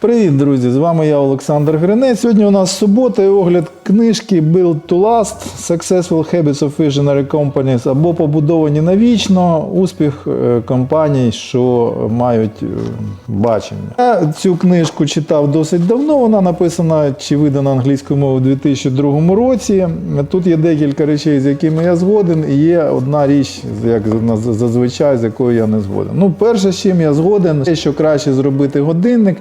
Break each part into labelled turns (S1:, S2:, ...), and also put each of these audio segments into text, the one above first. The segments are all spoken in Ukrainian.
S1: Привіт, друзі! З вами я, Олександр Гринець. Сьогодні у нас субота і огляд книжки Build to Last Successful Habits of Visionary Companies або побудовані навічно успіх е, компаній, що мають е, бачення. Я цю книжку читав досить давно. Вона написана чи видана англійською мовою у 2002 році. Тут є декілька речей, з якими я згоден, і є одна річ, як зазвичай, з якою я не згоден. Ну, перше, з чим я згоден, те, що краще зробити годинник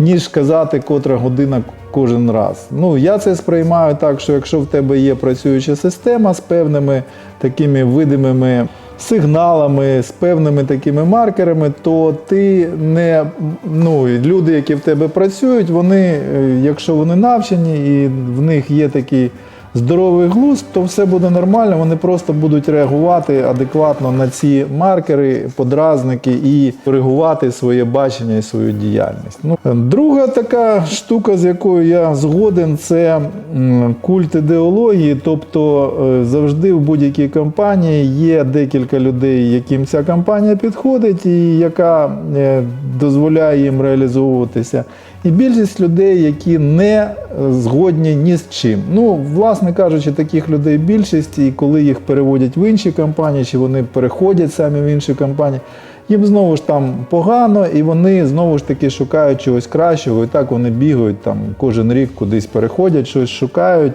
S1: ніж казати, котра година кожен раз. Ну, я це сприймаю так, що якщо в тебе є працююча система з певними такими видимими сигналами, з певними такими маркерами, то ти не ну, люди, які в тебе працюють, вони, е, якщо вони навчені і в них є такий здоровий глузд, то все буде нормально, вони просто будуть реагувати адекватно на ці маркери, подразники і коригувати своє бачення і свою діяльність. Ну, друга така штука, з якою я згоден, це культ ідеології. Тобто е, завжди в будь-якій компанії є декілька людей, яким ця компанія підходить, і яка е, дозволяє їм реалізовуватися. І більшість людей, які не е, згодні ні з чим. Ну, власне кажучи, таких людей більшість, і коли їх переводять в інші компанії, чи вони переходять самі в інші компанії, їм знову ж там погано, і вони знову ж таки шукають чогось кращого. І так вони бігають там кожен рік кудись переходять, щось шукають.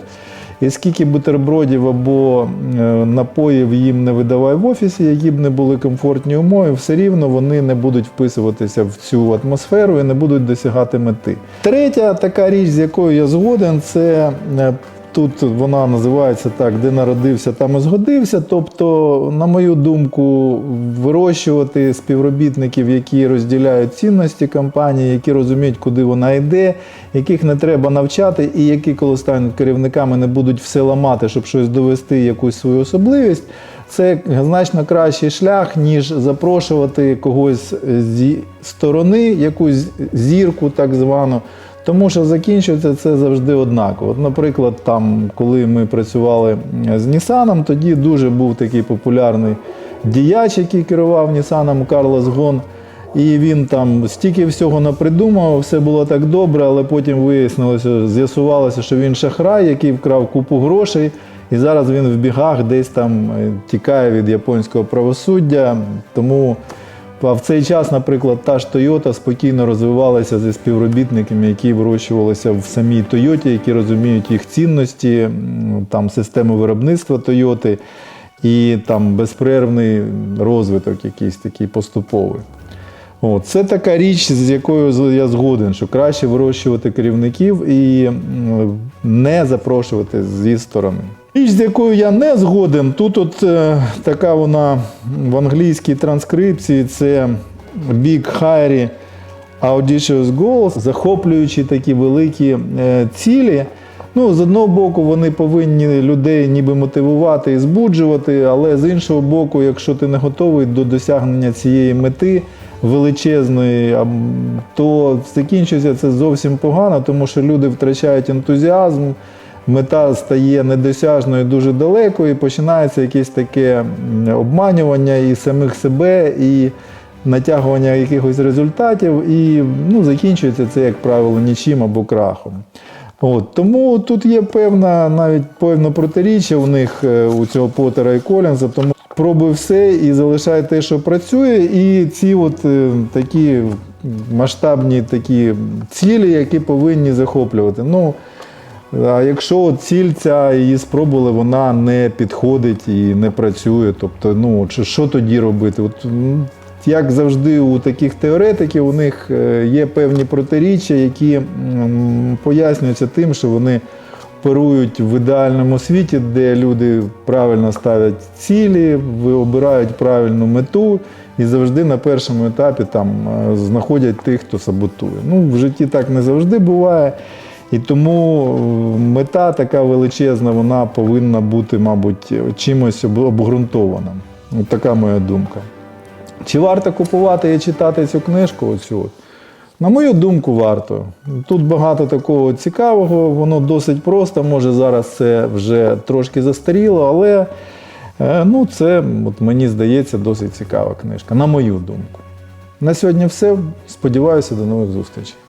S1: І скільки бутербродів або е, напоїв їм не видавай в офісі, які б не були комфортні умови, все рівно вони не будуть вписуватися в цю атмосферу і не будуть досягати мети. Третя така річ, з якою я згоден, це е, Тут вона називається так, де народився, там і згодився. Тобто, на мою думку, вирощувати співробітників, які розділяють цінності компанії, які розуміють, куди вона йде, яких не треба навчати, і які, коли стануть керівниками, не будуть все ламати, щоб щось довести, якусь свою особливість. Це значно кращий шлях, ніж запрошувати когось зі сторони, якусь зірку, так звану. Тому що закінчується це завжди однаково. От, наприклад, там, коли ми працювали з Нісаном, тоді дуже був такий популярний діяч, який керував Нісаном Карлос Гон. І він там стільки всього напридумав, все було так добре, але потім вияснилося, з'ясувалося, що він шахрай, який вкрав купу грошей. І зараз він в бігах десь там е, тікає від японського правосуддя. Тому а в цей час, наприклад, та ж Тойота спокійно розвивалася зі співробітниками, які вирощувалися в самій Тойоті, які розуміють їх цінності, там систему виробництва Тойоти і там безперервний розвиток якийсь такий поступовий. Це така річ, з якою я згоден, що краще вирощувати керівників і не запрошувати зі сторони. Річ, з якою я не згоден, тут от е, така вона в англійській транскрипції це Big Hairy Audacious Goals, захоплюючі такі великі е, цілі. Ну, з одного боку, вони повинні людей ніби мотивувати і збуджувати, але з іншого боку, якщо ти не готовий до досягнення цієї мети м, то закінчується це зовсім погано, тому що люди втрачають ентузіазм, мета стає недосяжною дуже далеко, і починається якесь таке обманювання і самих себе, і натягування якихось результатів, і ну, закінчується це, як правило, нічим або крахом. От, тому тут є певна навіть певне протиріччя у них е, у цього Поттера і Колінза. Тому пробуй все і залишай те, що працює, і ці от е, такі масштабні такі цілі, які повинні захоплювати. Ну, а якщо ціль ця її спробували, вона не підходить і не працює, тобто, ну що тоді робити? От, як завжди у таких теоретиків, у них е, є певні протиріччя, які пояснюються тим, що вони оперують в ідеальному світі, де люди правильно ставлять цілі, обирають правильну мету і завжди на першому етапі там е, знаходять тих, хто саботує. Ну, в житті так не завжди буває. І тому е, мета така величезна, вона повинна бути, мабуть, чимось обґрунтована. Така моя думка. Чи варто купувати і читати цю книжку? Оцю? На мою думку, варто. Тут багато такого цікавого, воно досить просто. Може зараз це вже трошки застаріло, але е, ну, це, от мені здається, досить цікава книжка, на мою думку. На сьогодні все. Сподіваюся, до нових зустрічей.